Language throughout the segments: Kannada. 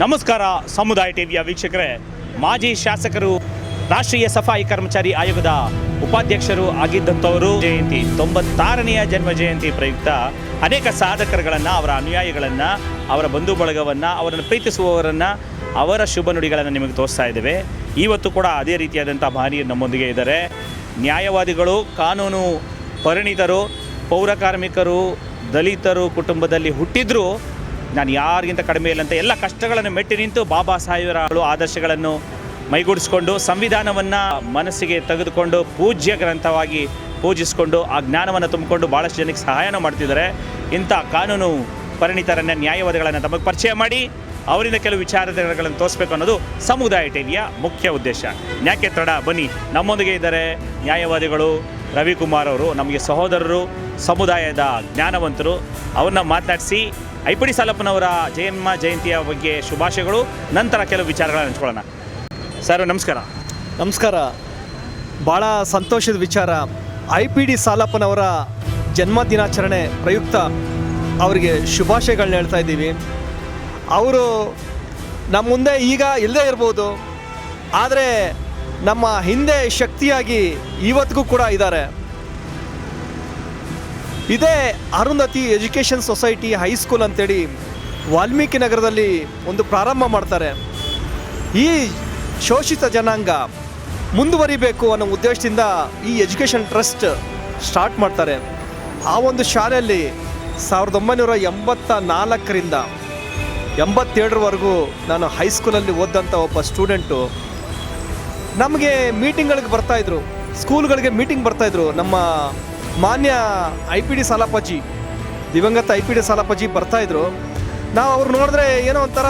ನಮಸ್ಕಾರ ಸಮುದಾಯ ಟಿವಿಯ ವೀಕ್ಷಕರೇ. ಮಾಜಿ ಶಾಸಕರು, ರಾಷ್ಟ್ರೀಯ ಸಫಾಯಿ ಕರ್ಮಚಾರಿ ಆಯೋಗದ ಉಪಾಧ್ಯಕ್ಷರು ಆಗಿದ್ದಂಥವರು ಜಯಂತಿ ತೊಂಬತ್ತಾರನೆಯ ಜನ್ಮ ಜಯಂತಿ ಪ್ರಯುಕ್ತ ಅನೇಕ ಸಾಧಕರುಗಳನ್ನು, ಅವರ ಅನುಯಾಯಿಗಳನ್ನು, ಅವರ ಬಂಧು ಬಳಗವನ್ನು, ಅವರನ್ನು ಪ್ರೀತಿಸುವವರನ್ನು, ಅವರ ಶುಭ ನುಡಿಗಳನ್ನು ನಿಮಗೆ ತೋರಿಸ್ತಾ ಇದ್ದೇವೆ. ಇವತ್ತು ಕೂಡ ಅದೇ ರೀತಿಯಾದಂಥ ಮಹನೀಯರು ನಮ್ಮೊಂದಿಗೆ ಇದ್ದಾರೆ. ನ್ಯಾಯವಾದಿಗಳು, ಕಾನೂನು ಪರಿಣಿತರು, ಪೌರ ಕಾರ್ಮಿಕರು, ದಲಿತರು ಕುಟುಂಬದಲ್ಲಿ ಹುಟ್ಟಿದ್ರು ನಾನು ಯಾರಿಗಿಂತ ಕಡಿಮೆ ಇಲ್ಲ ಎಲ್ಲ ಕಷ್ಟಗಳನ್ನು ಮೆಟ್ಟಿ ನಿಂತು ಬಾಬಾ ಸಾಹೇಬರ ಆದರ್ಶಗಳನ್ನು ಮೈಗೂಡಿಸ್ಕೊಂಡು ಸಂವಿಧಾನವನ್ನು ಮನಸ್ಸಿಗೆ ತೆಗೆದುಕೊಂಡು ಪೂಜ್ಯ ಗ್ರಂಥವಾಗಿ ಪೂಜಿಸಿಕೊಂಡು ಆ ಜ್ಞಾನವನ್ನು ತುಂಬಿಕೊಂಡು ಭಾಳಷ್ಟು ಜನಕ್ಕೆ ಸಹಾಯನ ಮಾಡ್ತಿದ್ದಾರೆ. ಇಂಥ ಕಾನೂನು ಪರಿಣಿತರನ್ನು ನ್ಯಾಯವಾದಿಗಳನ್ನು ತಮಗೆ ಪರಿಚಯ ಮಾಡಿ, ಅವರಿಂದ ಕೆಲವು ವಿಚಾರಗಳನ್ನು ತೋರಿಸ್ಬೇಕು ಅನ್ನೋದು ಸಮುದಾಯ ಟಿವಿಯ ಮುಖ್ಯ ಉದ್ದೇಶ. ಯಾಕೆ ತಡ? ಬನ್ನಿ, ನಮ್ಮೊಂದಿಗೆ ಇದ್ದಾರೆ ನ್ಯಾಯವಾದಿಗಳು ರವಿಕುಮಾರ್ ಅವರು, ನಮಗೆ ಸಹೋದರರು, ಸಮುದಾಯದ ಜ್ಞಾನವಂತರು. ಅವ್ರನ್ನ ಮಾತನಾಡಿಸಿ ಐಪಡಿ ಸಾಲಪ್ಪನವರ ಜಯನ್ಮ ಜಯಂತಿಯ ಬಗ್ಗೆ ಶುಭಾಶಯಗಳು. ನಂತರ ಕೆಲವು ವಿಚಾರಗಳನ್ನು ಹಂಚ್ಕೊಳ್ಳೋಣ. ಸರ್, ನಮಸ್ಕಾರ. ನಮಸ್ಕಾರ. ಭಾಳ ಸಂತೋಷದ ವಿಚಾರ. ಐ ಪಿ ಡಿ ಸಾಲಪ್ಪನವರ ಜನ್ಮ ದಿನಾಚರಣೆ ಪ್ರಯುಕ್ತ ಅವರಿಗೆ ಶುಭಾಶಯಗಳನ್ನ ಹೇಳ್ತಾ ಇದ್ದೀವಿ. ಅವರು ನಮ್ಮ ಮುಂದೆ ಈಗ ಇಲ್ಲದೇ ಇರ್ಬೋದು. ಆದರೆ ನಮ್ಮ ಹಿಂದೆ ಶಕ್ತಿಯಾಗಿ ಇವತ್ತಿಗೂ ಕೂಡ ಇದ್ದಾರೆ. ಇದೇ ಅರುಂಧತಿ ಎಜುಕೇಷನ್ ಸೊಸೈಟಿ ಹೈಸ್ಕೂಲ್ ಅಂತೇಳಿ ವಾಲ್ಮೀಕಿ ನಗರದಲ್ಲಿ ಒಂದು ಪ್ರಾರಂಭ ಮಾಡ್ತಾರೆ. ಈ ಶೋಷಿತ ಜನಾಂಗ ಮುಂದುವರಿಬೇಕು ಅನ್ನೋ ಉದ್ದೇಶದಿಂದ ಈ ಎಜುಕೇಷನ್ ಟ್ರಸ್ಟ್ ಸ್ಟಾರ್ಟ್ ಮಾಡ್ತಾರೆ. ಆ ಒಂದು ಶಾಲೆಯಲ್ಲಿ ಸಾವಿರದ ಒಂಬೈನೂರ ಎಂಬತ್ತ ನಾಲ್ಕರಿಂದ ಎಂಬತ್ತೇಳರವರೆಗೂ ನಾನು ಹೈಸ್ಕೂಲಲ್ಲಿ ಓದಂಥ ಒಬ್ಬ ಸ್ಟೂಡೆಂಟು ನಮಗೆ ಮೀಟಿಂಗ್ಗಳಿಗೆ ಬರ್ತಾಯಿದ್ರು ಸ್ಕೂಲ್ಗಳಿಗೆ ಮೀಟಿಂಗ್ ಬರ್ತಾಯಿದ್ರು ನಮ್ಮ ಮಾನ್ಯ ಐ ಪಿ ಡಿ ಸಾಲಪ್ಪಾಜಿ ದಿವಂಗತ ಐ ಪಿ ಡಿ ಸಾಲಪ್ಪಾಜಿ ಬರ್ತಾಯಿದ್ರು ನಾವು ಅವ್ರು ನೋಡಿದ್ರೆ ಏನೋ ಒಂಥರ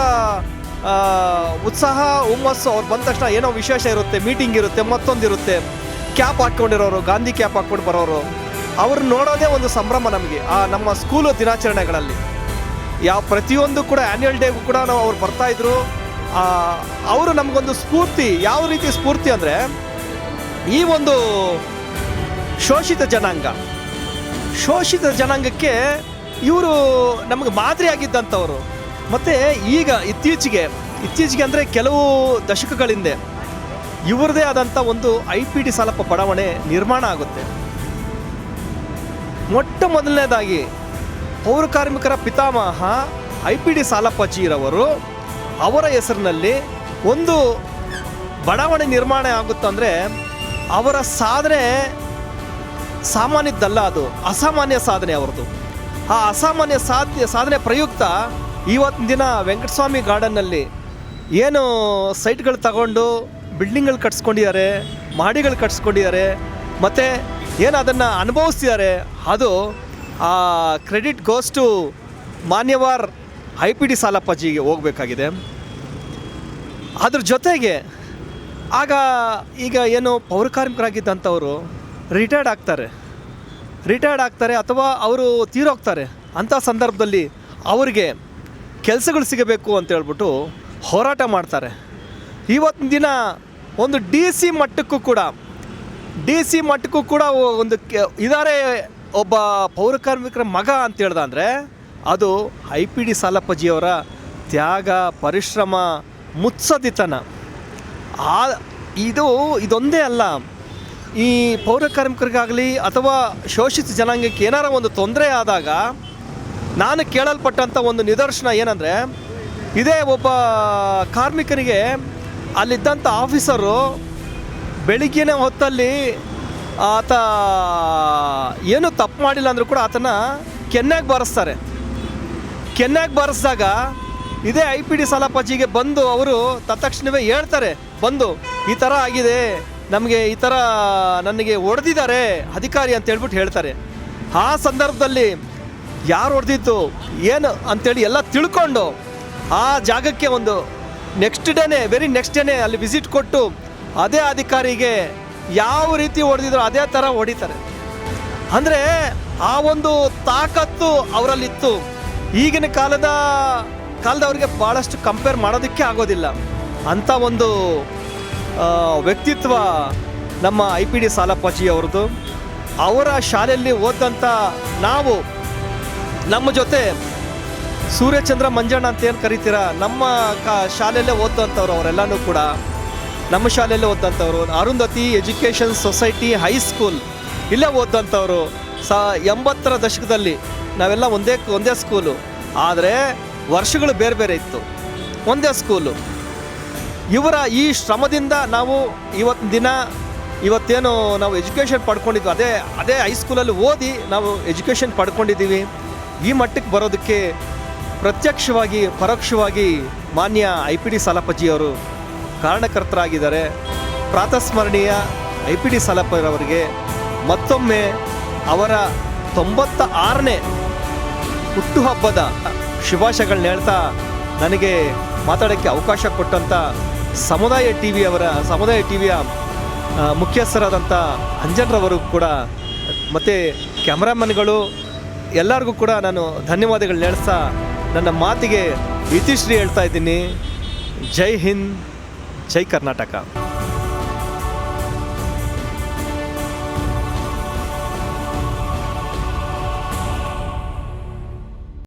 ಉತ್ಸಾಹ, ಹುಮ್ಮಸ್ಸು, ಅವ್ರು ಬಂದ ತಕ್ಷಣ ಏನೋ ವಿಶೇಷ ಇರುತ್ತೆ ಮೀಟಿಂಗ್ ಇರುತ್ತೆ ಮತ್ತೊಂದಿರುತ್ತೆ ಕ್ಯಾಪ್ ಹಾಕ್ಕೊಂಡಿರೋರು, ಗಾಂಧಿ ಕ್ಯಾಪ್ ಹಾಕ್ಕೊಂಡು ಬರೋರು. ಅವ್ರನ್ನ ನೋಡೋದೇ ಒಂದು ಸಂಭ್ರಮ ನಮಗೆ, ಆ ನಮ್ಮ ಸ್ಕೂಲು ದಿನಾಚರಣೆಗಳಲ್ಲಿ. ಯಾವ ಪ್ರತಿಯೊಂದು ಕೂಡ ಆ್ಯನ್ಯಲ್ ಡೇಗೂ ಕೂಡ ನಾವು ಅವ್ರು ಬರ್ತಾಯಿದ್ರು ಅವರು ನಮಗೊಂದು ಸ್ಫೂರ್ತಿ, ಯಾವ ರೀತಿ ಸ್ಫೂರ್ತಿ ಅಂದರೆ, ಈ ಒಂದು ಶೋಷಿತ ಜನಾಂಗ. ಶೋಷಿತ ಜನಾಂಗಕ್ಕೆ ಇವರು ನಮಗೆ ಮಾದರಿಯಾಗಿದ್ದಂಥವ್ರು ಮತ್ತು ಈಗ ಇತ್ತೀಚೆಗೆ ಇತ್ತೀಚೆಗೆ ಅಂದರೆ ಕೆಲವು ದಶಕಗಳಿಂದ ಇವರದೇ ಆದಂಥ ಒಂದು ಐ ಪಿ ಡಿ ಸಾಲಪ್ಪ ಬಡಾವಣೆ ನಿರ್ಮಾಣ ಆಗುತ್ತೆ. ಮೊಟ್ಟ ಮೊದಲನೇದಾಗಿ ಪೌರ ಕಾರ್ಮಿಕರ ಪಿತಾಮಹ ಐ ಪಿ ಡಿ ಸಾಲಪ್ಪಜಿರವರು ಅವರ ಹೆಸರಿನಲ್ಲಿ ಒಂದು ಬಡಾವಣೆ ನಿರ್ಮಾಣ ಆಗುತ್ತಂದರೆ ಅವರ ಸಾಧನೆ ಸಾಮಾನ್ಯದ್ದಲ್ಲ ಅದು. ಅಸಾಮಾನ್ಯ ಸಾಧನೆ ಅವ್ರದ್ದು. ಆ ಅಸಾಮಾನ್ಯ ಸಾಧ್ಯ, ಸಾಧನೆ ಪ್ರಯುಕ್ತ ಇವತ್ತಿನ ದಿನ ವೆಂಕಟಸ್ವಾಮಿ ಗಾರ್ಡನ್ನಲ್ಲಿ ಏನು ಸೈಟ್ಗಳು ತಗೊಂಡು ಬಿಲ್ಡಿಂಗ್ಗಳು ಕಟ್ಸ್ಕೊಂಡಿದ್ದಾರೆ, ಮಹಡಿಗಳು ಕಟ್ಸ್ಕೊಂಡಿದ್ದಾರೆ, ಮತ್ತು ಏನು ಅದನ್ನು ಅನುಭವಿಸ್ತಿದ್ದಾರೆ, ಅದು ಆ ಕ್ರೆಡಿಟ್ ಗೋಸ್ ಟು ಮಾನ್ಯವಾರ್ ಐ ಪಿ ಡಿ ಸಾಲಪ್ಪಾಜಿಗೆ ಹೋಗಬೇಕಾಗಿದೆ. ಅದ್ರ ಜೊತೆಗೆ ಆಗ ಈಗ ಏನು ಪೌರ ಕಾರ್ಮಿಕರಾಗಿದ್ದಂಥವರು ರಿಟೈರ್ಡ್ ಆಗ್ತಾರೆ. ರಿಟೈರ್ಡ್ ಆಗ್ತಾರೆ ಅಥವಾ ಅವರು ತೀರೋಗ್ತಾರೆ. ಅಂಥ ಸಂದರ್ಭದಲ್ಲಿ ಅವರಿಗೆ ಕೆಲಸಗಳು ಸಿಗಬೇಕು ಅಂತ ಹೇಳ್ಬಿಟ್ಟು ಹೋರಾಟ ಮಾಡ್ತಾರೆ. ಇವತ್ತಿನ ದಿನ ಒಂದು ಡಿ ಸಿ ಮಟ್ಟಕ್ಕೂ ಕೂಡ, ಡಿ ಸಿ ಮಟ್ಟಕ್ಕೂ ಕೂಡ ಒಂದು ಇದಾರೆ ಒಬ್ಬ ಪೌರಕಾರ್ಮಿಕರ ಮಗ ಅಂತ ಹೇಳ್ದ ಅಂದರೆ, ಅದು ಐ ಪಿ ಡಿ ಸಾಲಪ್ಪಜಿಯವರ ತ್ಯಾಗ, ಪರಿಶ್ರಮ ಮುತ್ಸದಿತನ ಆ, ಇದು ಇದೊಂದೇ ಅಲ್ಲ. ಈ ಪೌರ ಕಾರ್ಮಿಕರಿಗಾಗಲಿ ಅಥವಾ ಶೋಷಿತ ಜನಾಂಗಕ್ಕೆ ಏನಾರ ಒಂದು ತೊಂದರೆ ಆದಾಗ ನಾನು ಕೇಳಲ್ಪಟ್ಟಂಥ ಒಂದು ನಿದರ್ಶನ ಏನಂದರೆ, ಇದೇ ಒಬ್ಬ ಕಾರ್ಮಿಕನಿಗೆ ಅಲ್ಲಿದ್ದಂಥ ಆಫೀಸರು ಬೆಳಿಗ್ಗಿನ ಹೊತ್ತಲ್ಲಿ ಆತ ಏನು ತಪ್ಪು ಮಾಡಿಲ್ಲ ಅಂದರೂ ಕೂಡ ಆತನ ಕೆನ್ನೆಗೆ ಬಾರಿಸ್ತಾರೆ. ಕೆನ್ನೆಗೆ ಬಾರಿಸಿದಾಗ ಇದೇ ಐ ಪಿ ಡಿ ಸಾಲಪ್ಪಾಜಿಗೆ ಬಂದು ಅವರು ತತ್ಕ್ಷಣವೇ ಹೇಳ್ತಾರೆ, ಬಂದು ಈ ಥರ ಆಗಿದೆ ನಮಗೆ ಈ ಥರ ನನಗೆ ಹೊಡೆದಿದ್ದಾರೆ ಅಧಿಕಾರಿ ಅಂತ ಹೇಳ್ಬಿಟ್ಟು ಹೇಳ್ತಾರೆ. ಆ ಸಂದರ್ಭದಲ್ಲಿ ಯಾರು ಹೊಡೆದಿತ್ತು ಏನು ಅಂತೇಳಿ ಎಲ್ಲ ತಿಳ್ಕೊಂಡು ಆ ಜಾಗಕ್ಕೆ ಒಂದು ನೆಕ್ಸ್ಟ್ ಡೇನೇ ವೆರಿ ನೆಕ್ಸ್ಟ್ ಡೇನೇ ಅಲ್ಲಿ ವಿಸಿಟ್ ಕೊಟ್ಟು ಅದೇ ಅಧಿಕಾರಿಗೆ ಯಾವ ರೀತಿ ಹೊಡೆದಿದ್ರು ಅದೇ ಥರ ಹೊಡಿತಾರೆ. ಅಂದರೆ ಆ ಒಂದು ತಾಕತ್ತು ಅವರಲ್ಲಿತ್ತು. ಈಗಿನ ಕಾಲದ ಕಾಲದವ್ರಿಗೆ ಭಾಳಷ್ಟು ಕಂಪೇರ್ ಮಾಡೋದಕ್ಕೆ ಆಗೋದಿಲ್ಲ. ಅಂಥ ಒಂದು ವ್ಯಕ್ತಿತ್ವ ನಮ್ಮ ಐ ಪಿ ಡಿ ಸಾಲಪ್ಪಾಜಿ ಅವ್ರದ್ದು. ಅವರ ಶಾಲೆಯಲ್ಲಿ ಓದಂಥ ನಾವು ನಮ್ಮ ಜೊತೆ ಸೂರ್ಯಚಂದ್ರ ಮಂಜಣ್ಣ ಅಂತ ಏನು ಕರಿತೀರ? ನಮ್ಮ ಕ ಶಾಲೆಯಲ್ಲೇ ಓದಂಥವ್ರು ಅವರೆಲ್ಲನೂ ಕೂಡ. ನಮ್ಮ ಶಾಲೆಯಲ್ಲೇ ಓದಂಥವ್ರು Arundhati education society high school ಇಲ್ಲೇ ಓದಂಥವ್ರು ಸ, ಎಂಬತ್ತರ ದಶಕದಲ್ಲಿ ನಾವೆಲ್ಲ ಒಂದೇ ಒಂದೇ ಸ್ಕೂಲು ಆದರೆ ವರ್ಷಗಳು ಬೇರೆ ಬೇರೆ ಇತ್ತು. ಒಂದೇ ಸ್ಕೂಲು ಇವರ ಈ ಶ್ರಮದಿಂದ ನಾವು ಇವತ್ತಿನ ದಿನ ಇವತ್ತೇನು ನಾವು ಎಜುಕೇಷನ್ ಪಡ್ಕೊಂಡಿದ್ವಿ. ಅದೇ ಅದೇ ಹೈಸ್ಕೂಲಲ್ಲಿ ಓದಿ ನಾವು ಎಜುಕೇಷನ್ ಪಡ್ಕೊಂಡಿದ್ದೀವಿ. ಈ ಮಟ್ಟಕ್ಕೆ ಬರೋದಕ್ಕೆ ಪ್ರತ್ಯಕ್ಷವಾಗಿ, ಪರೋಕ್ಷವಾಗಿ ಮಾನ್ಯ ಐ ಪಿ ಡಿ ಸಾಲಪ್ಪಜಿಯವರು ಕಾರಣಕರ್ತರಾಗಿದ್ದಾರೆ. ಪ್ರಾತಸ್ಮರಣೀಯ ಐ ಪಿ ಡಿ ಸಾಲಪ್ಪರವರಿಗೆ ಮತ್ತೊಮ್ಮೆ ಅವರ ತೊಂಬತ್ತ ಆರನೇ ಹುಟ್ಟುಹಬ್ಬದ ಶುಭಾಶಯಗಳನ್ನ ಹೇಳ್ತಾ ನನಗೆ ಮಾತಾಡೋಕ್ಕೆ ಅವಕಾಶ ಕೊಟ್ಟಂಥ ಸಮುದಾಯ ಟಿ ವಿಯವರ ಸಮುದಾಯ ಟಿ ವಿಯ ಮುಖ್ಯಸ್ಥರಾದಂಥ ಅಂಜನ್ರವರು ಕೂಡ, ಮತ್ತು ಕ್ಯಾಮ್ರಾಮನ್ಗಳು ಎಲ್ಲರಿಗೂ ಕೂಡ ನಾನು ಧನ್ಯವಾದಗಳು ಹೇಳ್ತಾ ನನ್ನ ಮಾತಿಗೆ ಇತಿಶ್ರೀ ಹೇಳ್ತಾ ಇದ್ದೀನಿ. ಜೈ ಹಿಂದ್, ಜೈ ಕರ್ನಾಟಕ.